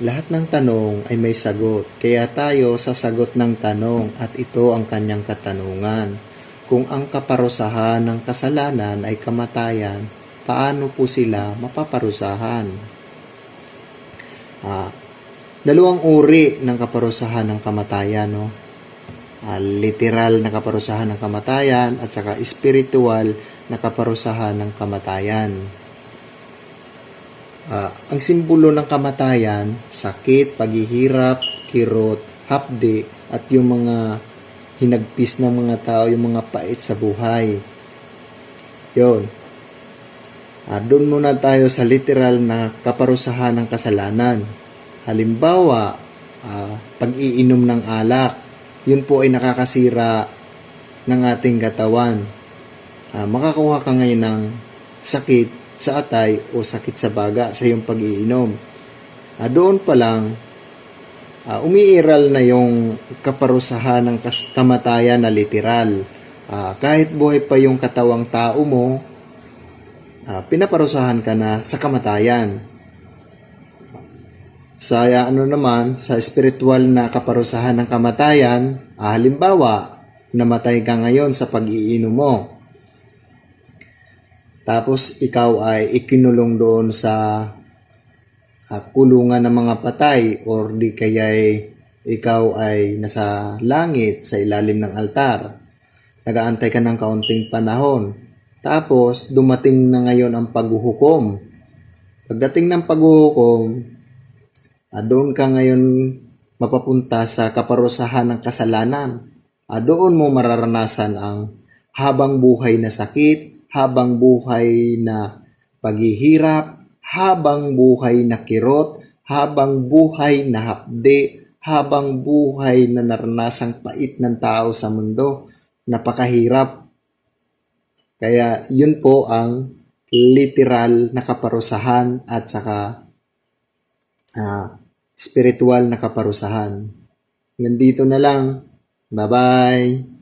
Lahat ng tanong ay may sagot, kaya tayo sasagot ng tanong at ito ang kanyang katanungan. Kung ang kaparusahan ng kasalanan ay kamatayan, paano po sila mapaparusahan? Ah, dalawang uri ng kaparusahan ng kamatayan, no? Ah, literal na kaparusahan ng kamatayan at saka spiritual na kaparusahan ng kamatayan. Ah, ang simbolo ng kamatayan, sakit, paghihirap, kirot, hapde, at yung mga hinagpis ng mga tao, yung mga pait sa buhay. Yon. Ah, doon muna tayo sa literal na kaparusahan ng kasalanan. Halimbawa, ah, pag-iinom ng alak. Yun po ay nakakasira ng ating katawan. Ah, makakuha ka ngayon ng sakit sa atay o sakit sa baga sa iyong pag-iinom. Ah, doon pa lang, ah, umiiral na yung kaparusahan ng kamatayan na literal. Ah, kahit buhay pa yung katawang tao mo, ah, pinaparusahan ka na sa kamatayan. Sa ah, ano naman, sa spiritual na kaparusahan ng kamatayan, ah, halimbawa, namatay ka ngayon sa pag-iinom mo. Tapos ikaw ay ikinulong doon sa ah, kulungan ng mga patay or di kaya ikaw ay nasa langit sa ilalim ng altar. Nagaantay ka ng kaunting panahon. Tapos dumating na ngayon ang paghuhukom. Pagdating ng paghuhukom, ah, doon ka ngayon mapapunta sa kaparusahan ng kasalanan. Ah, doon mo mararanasan ang habang buhay na sakit, habang buhay na paghihirap, habang buhay na kirot, habang buhay na hapde, habang buhay na naranasang pait ng tao sa mundo. Napakahirap. Kaya yun po ang literal na kaparusahan at saka ah, spiritual na kaparusahan. Nandito na lang. Bye-bye.